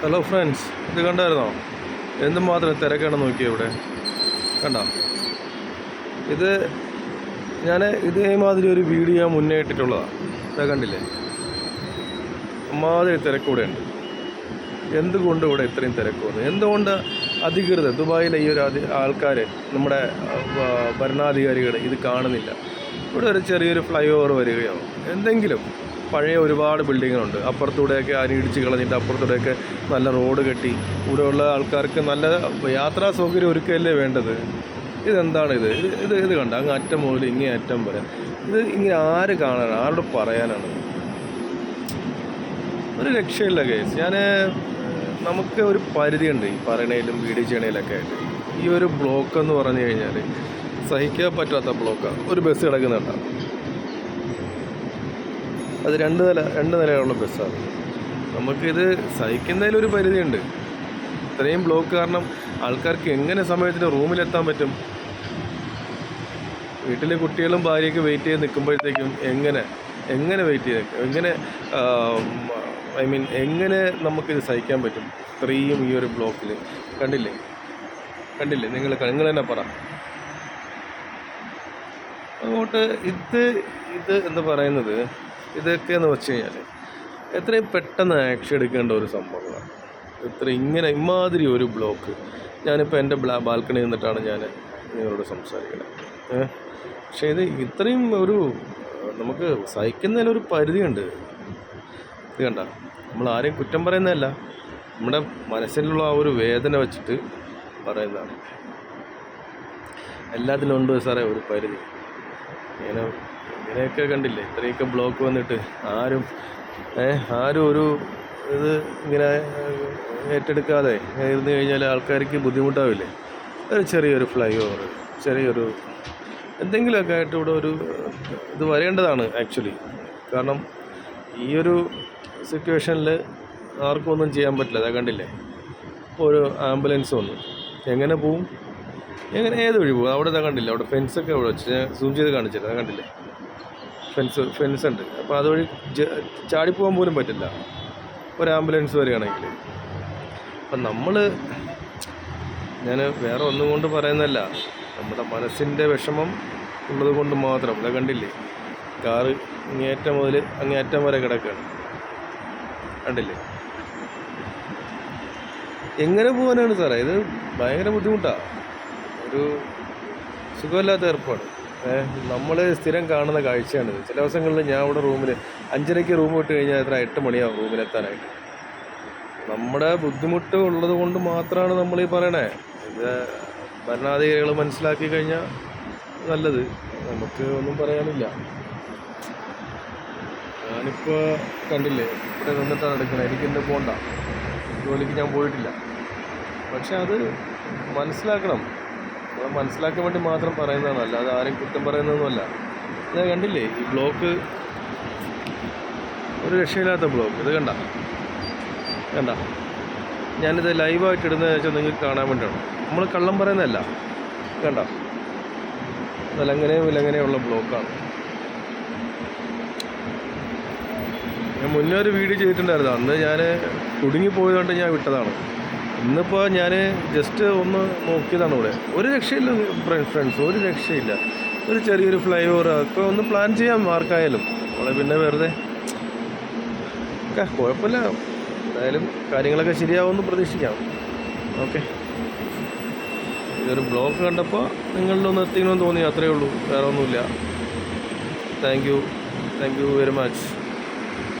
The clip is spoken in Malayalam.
ഹലോ ഫ്രണ്ട്സ് ഇത് കണ്ടായിരുന്നോ? എന്തുമാത്രം തിരക്കാണ് നോക്കിയത് ഇവിടെ. കണ്ടോ? ഇത് ഞാൻ ഇതേമാതിരി ഒരു വീഡിയോ മുന്നേ ഇട്ടിട്ടുള്ളതാണ് ഇതാ കണ്ടില്ലേ? അമ്മാതിരി തിരക്കൂടെയുണ്ട് എന്തുകൊണ്ട് ഇവിടെ ഇത്രയും തിരക്ക് വന്നു? എന്തുകൊണ്ട് അധികൃതർ ദുബായിലെ ഈ ഒരു അധി ആൾക്കാർ നമ്മുടെ ഭരണാധികാരികൾ ഇത് കാണുന്നില്ല? ഇവിടെ ഒരു ചെറിയൊരു ഫ്ലൈ ഓവർ വരികയോ എന്തെങ്കിലും പഴയ ഒരുപാട് ബിൽഡിങ്ങുകളുണ്ട്. അപ്പുറത്തൂടെയൊക്കെ ആരും ഇടിച്ച് കളഞ്ഞിട്ട് അപ്പുറത്തൂടെയൊക്കെ നല്ല റോഡ് കെട്ടി. ഇവിടെയുള്ള ആൾക്കാർക്ക് നല്ല യാത്രാ സൗകര്യം ഒരുക്കുകയല്ലേ വേണ്ടത്? ഇതെന്താണ് ഇത്? ഇത് ഇത് കണ്ട? അങ്ങ് അറ്റം മുതൽ ഇങ്ങേ അറ്റം വരെ. ഇത് ഇങ്ങനെ ആര് കാണാനാണ്? ആരോട് പറയാനാണ്? ഒരു രക്ഷയില്ല കേസ് ഞാൻ നമുക്ക് ഒരു പരിധിയുണ്ട് ഈ പറയണയിലും വീഡിയോ ചെയ്യണേലൊക്കെ ആയിട്ട്. ഈ ഒരു ബ്ലോക്ക് എന്ന് പറഞ്ഞു കഴിഞ്ഞാൽ സഹിക്കാൻ പറ്റാത്ത ബ്ലോക്കാണ് ഒരു ബസ് കിടക്കുന്നുണ്ടാവും അത് രണ്ട് നില രണ്ട് നിലയുള്ള ബസ്സാണ് നമുക്കിത് സഹിക്കുന്നതിലൊരു പരിധിയുണ്ട്. ഇത്രയും ബ്ലോക്ക് കാരണം ആൾക്കാർക്ക് എങ്ങനെ സമയത്തിന് റൂമിലെത്താൻ പറ്റും? വീട്ടിലെ കുട്ടികളും ഭാര്യയൊക്കെ വെയിറ്റ് ചെയ്ത് നിൽക്കുമ്പോഴത്തേക്കും എങ്ങനെ എങ്ങനെ വെയിറ്റ് ചെയ്ത് എങ്ങനെ ഐ മീൻ എങ്ങനെ നമുക്കിത് സഹിക്കാൻ പറ്റും? ഇത്രയും ഈ ഒരു ബ്ലോക്കിൽ കണ്ടില്ലേ? കണ്ടില്ലേ? നിങ്ങൾ നിങ്ങൾ തന്നെ പറ. അങ്ങോട്ട് ഇത് ഇത് എന്ന് പറയുന്നത് ഇതൊക്കെ എന്ന് വെച്ച് കഴിഞ്ഞാൽ എത്രയും പെട്ടെന്ന് ആക്ഷൻ എടുക്കേണ്ട ഒരു സംഭവങ്ങളാണ്. ഇത്ര ഇങ്ങനെ ഇമാതിരി ഒരു ബ്ലോക്ക് ഞാനിപ്പോൾ എന്റെ ബ്ലാ ബാൽക്കണി നിന്നിട്ടാണ് ഞാൻ നിങ്ങളോട് സംസാരിക്കുന്നത് പക്ഷേ ഇത് ഇത്രയും ഒരു നമുക്ക് സഹിക്കുന്നതിലൊരു പരിധിയുണ്ട്. ഇത് കണ്ട നമ്മൾ ആരെയും കുറ്റം പറയുന്നതല്ല. നമ്മുടെ മനസ്സിലുള്ള ആ ഒരു വേദന വെച്ചിട്ട് പറയുന്നതാണ്. എല്ലാത്തിനും ഉണ്ട് സാറേ ഒരു പരിധി. ഇങ്ങനെ ഇങ്ങനെയൊക്കെ കണ്ടില്ലേ? ഇത്രയൊക്കെ ബ്ലോക്ക് വന്നിട്ട് ആരും ആരും ഒരു ഇത് ഇങ്ങനെ ഏറ്റെടുക്കാതെ ഇരുന്ന് കഴിഞ്ഞാൽ ആൾക്കാർക്ക് ബുദ്ധിമുട്ടാവില്ലേ? ഒരു ചെറിയൊരു ഫ്ലൈ ഓവർ ചെറിയൊരു എന്തെങ്കിലുമൊക്കെ ആയിട്ട് ഇവിടെ ഒരു ഇത് വരേണ്ടതാണ് ആക്ച്വലി കാരണം ഈ ഒരു സിറ്റുവേഷനിൽ ആർക്കും ഒന്നും ചെയ്യാൻ പറ്റില്ല. അതാ കണ്ടില്ലേ? ഒരു ആംബുലൻസ് വന്നു. എങ്ങനെ പോവും? എങ്ങനെ ഏത് വഴി പോകും അവിടെ ഇതാ കണ്ടില്ല? അവിടെ ഫെൻസൊക്കെ അവിടെ വെച്ച് ഞാൻ സൂം ചെയ്ത് കാണിച്ചില്ല അതാ കണ്ടില്ലേ? ഫെൻസ് ഫെൻസ് ഉണ്ട്. അപ്പോൾ അതുവഴി ചാടിപ്പോകാൻ പോലും പറ്റില്ല. ഒരു ആംബുലൻസ് വരികയാണെങ്കിൽ. അപ്പം നമ്മൾ ഞാൻ വേറെ ഒന്നും കൊണ്ട് പറയുന്നതല്ല. നമ്മുടെ മനസ്സിന്റെ വിഷമം ഉള്ളത് കൊണ്ട് മാത്രം. അല്ല കണ്ടില്ലേ? കാറ് ഇങ്ങേറ്റം മുതൽ അങ്ങേറ്റം വരെ കിടക്കുകയാണ് കണ്ടില്ലേ? എങ്ങനെ പോകാനാണ് സാറേ? ഇത് ഭയങ്കര ബുദ്ധിമുട്ടാണ് ഒരു സുഖമില്ലാത്ത ഏർപ്പാട്. നമ്മൾ സ്ഥിരം കാണുന്ന കാഴ്ചയാണിത് ചില ദിവസങ്ങളിൽ ഞാൻ ഇവിടെ റൂമിൽ അഞ്ചരയ്ക്ക് റൂം വിട്ട് കഴിഞ്ഞാൽ എത്ര എട്ട് മണിയാവും റൂമിലെത്താനായിട്ട്. നമ്മുടെ ബുദ്ധിമുട്ട് ഉള്ളത് കൊണ്ട് മാത്രമാണ് നമ്മൾ ഈ പറയണേ. ഇത് ഭരണാധികാരികൾ മനസ്സിലാക്കി കഴിഞ്ഞാൽ നല്ലത്. നമുക്ക് ഒന്നും പറയാനില്ല. ഞാനിപ്പോൾ കണ്ടില്ലേ ഇവിടെ നിന്നിട്ടാണ് എടുക്കണത് എനിക്കിന്ന് പോണ്ട. ജോലിക്ക് ഞാൻ പോയിട്ടില്ല. പക്ഷെ അത് മനസ്സിലാക്കണം. അത് മനസ്സിലാക്കാൻ വേണ്ടി മാത്രം പറയുന്നതാണ്. അല്ലാതെ ആരും കുറ്റം പറയുന്നതൊന്നുമല്ല. ഇത് കണ്ടില്ലേ? ഈ ബ്ലോക്ക് ഒരു രക്ഷയില്ലാത്ത ബ്ലോക്ക് ഇത് കണ്ട? കണ്ട? ഞാനിത് ലൈവായിട്ട് ഇടുന്നതെന്ന് വെച്ചാൽ നിങ്ങൾക്ക് കാണാൻ വേണ്ടിയാണ്. നമ്മൾ കള്ളം പറയുന്നതല്ല. കണ്ട? വിലങ്ങനെയും വിലങ്ങനെയുള്ള ബ്ലോക്കാണ് ഞാൻ മുന്നേ ഒരു വീഡിയോ ചെയ്തിട്ടുണ്ടായിരുന്നു. അന്ന് ഞാൻ കുടുങ്ങിപ്പോയതുകൊണ്ട് ഞാൻ വിട്ടതാണ്. ഇന്നിപ്പോൾ ഞാൻ ജസ്റ്റ് ഒന്ന് നോക്കിയതാണ് ഇവിടെ. ഒരു രക്ഷയില്ല ഫ്രണ്ട്സ് ഒരു രക്ഷയില്ല. ഒരു ചെറിയൊരു ഫ്ലൈ ഓവർ ഒക്കെ ഒന്ന് പ്ലാൻ ചെയ്യാം ആർക്കായാലും. നമ്മളെ പിന്നെ വെറുതെ കുഴപ്പമില്ല. എന്തായാലും കാര്യങ്ങളൊക്കെ ശരിയാവുമെന്ന് പ്രതീക്ഷിക്കാം. ഓക്കെ ഇതൊരു ബ്ലോക്ക് കണ്ടപ്പോൾ നിങ്ങളുടെ ഒന്ന് എത്തിക്കണമെന്ന് തോന്നി. അത്രയേ ഉള്ളൂ. വേറെ ഒന്നുമില്ല. Thank you thank you very much